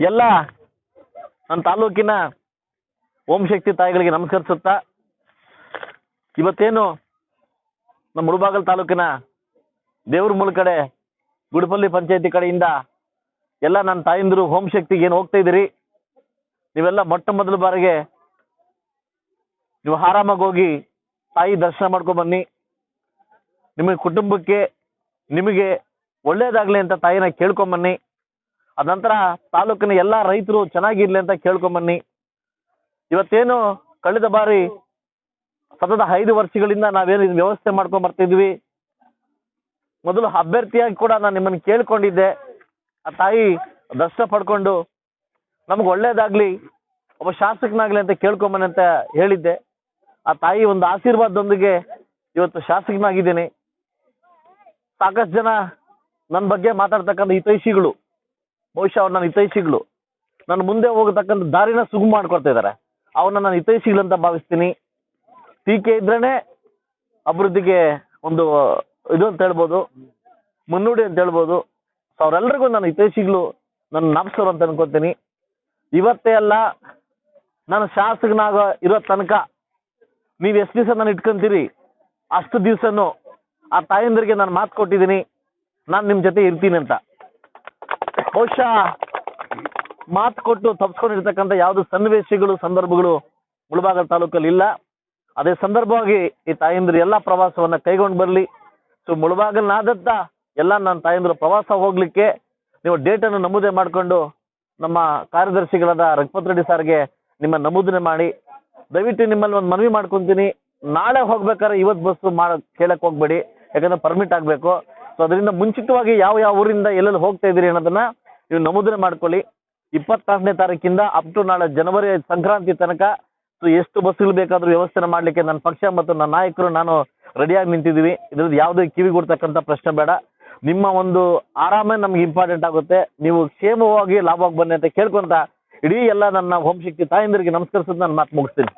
ಎಲ್ಲ ನನ್ನ ತಾಲೂಕಿನ ಓಂ ಶಕ್ತಿ ತಾಯಿಗಳಿಗೆ ನಮಸ್ಕರಿಸುತ್ತಾ ಇವತ್ತೇನು ನಮ್ಮ ಮುಳಬಾಗಲ್ ತಾಲೂಕಿನ ದೇವ್ರ ಮೂಲ ಕಡೆ ಗುಡಿಪಲ್ಲಿ ಪಂಚಾಯತಿ ಕಡೆಯಿಂದ ಎಲ್ಲ ನನ್ನ ತಾಯಿಂದರು ಹೋಮ್ ಶಕ್ತಿಗೆ ಏನು ಹೋಗ್ತಾ ಇದ್ದೀರಿ? ನೀವೆಲ್ಲ ಮೊಟ್ಟ ಮೊದಲ ಬಾರಿಗೆ ನೀವು ಆರಾಮಾಗಿ ಹೋಗಿ ತಾಯಿ ದರ್ಶನ ಮಾಡ್ಕೊಂಡು ಬನ್ನಿ. ನಿಮ್ಮ ಕುಟುಂಬಕ್ಕೆ ನಿಮಗೆ ಒಳ್ಳೇದಾಗಲಿ ಅಂತ ತಾಯಿನ ಕೇಳ್ಕೊಂಬನ್ನಿ ಅದ ನಂತರ ತಾಲೂಕಿನ ಎಲ್ಲ ರೈತರು ಚೆನ್ನಾಗಿರ್ಲಿ ಅಂತ ಕೇಳ್ಕೊಂಬನ್ನಿ ಇವತ್ತೇನು ಕಳೆದ ಬಾರಿ ಸತತ ಐದು ವರ್ಷಗಳಿಂದ ನಾವೇನು ಇದು ವ್ಯವಸ್ಥೆ ಮಾಡ್ಕೊಂಡ್ ಬರ್ತಿದ್ವಿ. ಮೊದಲು ಅಭ್ಯರ್ಥಿಯಾಗಿ ಕೂಡ ನಾನು ನಿಮ್ಮನ್ನು ಕೇಳ್ಕೊಂಡಿದ್ದೆ. ಆ ತಾಯಿ ದರ್ಶನ ಪಡ್ಕೊಂಡು ನಮ್ಗೆ ಒಳ್ಳೇದಾಗ್ಲಿ, ಒಬ್ಬ ಶಾಸಕನಾಗ್ಲಿ ಅಂತ ಕೇಳ್ಕೊಂಬನ್ನಿ ಅಂತ ಹೇಳಿದ್ದೆ. ಆ ತಾಯಿ ಒಂದು ಆಶೀರ್ವಾದದೊಂದಿಗೆ ಇವತ್ತು ಶಾಸಕನಾಗಿದ್ದೀನಿ. ಸಾಕಷ್ಟು ಜನ ನನ್ನ ಬಗ್ಗೆ ಮಾತಾಡ್ತಕ್ಕಂಥ ಹಿತೈಷಿಗಳು ಬಹುಶಃ ಅವ್ರು ನನ್ನ ಹಿತೈಷಿಗಳು. ನನ್ನ ಮುಂದೆ ಹೋಗತಕ್ಕಂಥ ದಾರಿನ ಸುಗಮ ಮಾಡ್ಕೊಡ್ತಾ ಇದ್ದಾರೆ ಅವನ್ನ ನಾನು ಹಿತೈಷಿಗಳು ಅಂತ ಭಾವಿಸ್ತೀನಿ. ಟೀಕೆ ಇದ್ರೇನೆ ಅಭಿವೃದ್ಧಿಗೆ ಒಂದು ಇದು ಅಂತ ಹೇಳ್ಬೋದು, ಮುನ್ನುಡಿ ಅಂತ ಹೇಳ್ಬೋದು. ಸೊ ಅವರೆಲ್ಲರಿಗೂ ನನ್ನ ಹಿತೈಷಿಗಳು, ನನ್ನ ನಮಸ್ಕಾರ ಅಂತ ಅನ್ಕೋತೀನಿ. ಇವತ್ತೇ ಅಲ್ಲ, ನಾನು ಶಾಸಕನಾಗ ಇರೋ ತನಕ ನೀವು ಎಷ್ಟು ದಿವಸ ನಾನು ಇಟ್ಕೊಂತೀರಿ? ಅಷ್ಟು ದಿವಸನೂ ಆ ತಾಯಂದಿರಿಗೆ ನಾನು ಮಾತು ಕೊಟ್ಟಿದ್ದೀನಿ. ನಾನು ನಿಮ್ಮ ಜೊತೆ ಇರ್ತೀನಿ ಅಂತ. ಬಹುಶಃ ಮಾತು ಕೊಟ್ಟು ತಪ್ಪಿಸ್ಕೊಂಡಿರ್ತಕ್ಕಂಥ ಯಾವುದು ಸನ್ನಿವೇಶಗಳು, ಸಂದರ್ಭಗಳು ಮುಳಬಾಗಲ್ ತಾಲೂಕಲ್ಲಿ ಇಲ್ಲ. ಅದೇ ಸಂದರ್ಭವಾಗಿ ಈ ತಾಯಂದಿರು ಎಲ್ಲ ಪ್ರವಾಸವನ್ನ ಕೈಗೊಂಡು ಬರಲಿ. ಸೊ ಮುಳಬಾಗಲ್ನಾದತ್ತ ಎಲ್ಲ ನನ್ನ ತಾಯಂದಿರು ಪ್ರವಾಸ ಹೋಗ್ಲಿಕ್ಕೆ ನೀವು ಡೇಟನ್ನು ನಮೂದೆ ಮಾಡಿಕೊಂಡು ನಮ್ಮ ಕಾರ್ಯದರ್ಶಿಗಳಾದ ರಘುಪತ್ ರೆಡ್ಡಿ ಸರ್ಗೆ ನಿಮ್ಮ ನಮೂದನೆ ಮಾಡಿ. ದಯವಿಟ್ಟು ನಿಮ್ಮಲ್ಲಿ ಒಂದು ಮನವಿ ಮಾಡ್ಕೊಂತೀನಿ. ನಾಳೆ ಹೋಗ್ಬೇಕಾದ್ರೆ ಇವತ್ತು ಬಸ್ಸು ಮಾಡ ಕೇಳಕ್ಕೆ ಹೋಗ್ಬೇಡಿ. ಯಾಕಂದ್ರೆ ಪರ್ಮಿಟ್ ಆಗಬೇಕು. ಸೊ ಅದರಿಂದ ಮುಂಚಿತವಾಗಿ ಯಾವ ಯಾವ ಊರಿಂದ ಎಲ್ಲೆಲ್ಲಿ ಹೋಗ್ತಾ ಇದ್ದೀರಿ ಅನ್ನೋದನ್ನ ನೀವು ನಮೂದನೆ ಮಾಡ್ಕೊಳ್ಳಿ. ಇಪ್ಪತ್ನಾಲ್ಕನೇ ತಾರೀಕಿಂದ ಅಪ್ ಟು ನಾಳೆ ಜನವರಿ ಸಂಕ್ರಾಂತಿ ತನಕ ಸೊ ಎಷ್ಟು ಬಸ್ಸುಗಳು ಬೇಕಾದ್ರೂ ವ್ಯವಸ್ಥೆ ಮಾಡಲಿಕ್ಕೆ ನನ್ನ ಪಕ್ಷ ಮತ್ತು ನನ್ನ ನಾಯಕರು ನಾನು ರೆಡಿಯಾಗಿ ನಿಂತಿದ್ದೀವಿ. ಇದ್ರದ್ದು ಯಾವುದೇ ಕಿವಿ ಕೊಡ್ತಕ್ಕಂಥ ಪ್ರಶ್ನೆ ಬೇಡ. ನಿಮ್ಮ ಒಂದು ಆರಾಮೇ ನಮ್ಗೆ ಇಂಪಾರ್ಟೆಂಟ್ ಆಗುತ್ತೆ. ನೀವು ಕ್ಷೇಮವಾಗಿ ಲಾಭವಾಗಿ ಬನ್ನಿ ಅಂತ ಕೇಳ್ಕೊಂತ ಇಡೀ ಎಲ್ಲ ನನ್ನ ಹೋಮ್ ಶಕ್ತಿ ತಾಯಂದಿರಿಗೆ ನಮಸ್ಕರಿಸೋದು ನಾನು ಮಾತು ಮುಗಿಸ್ತೀನಿ.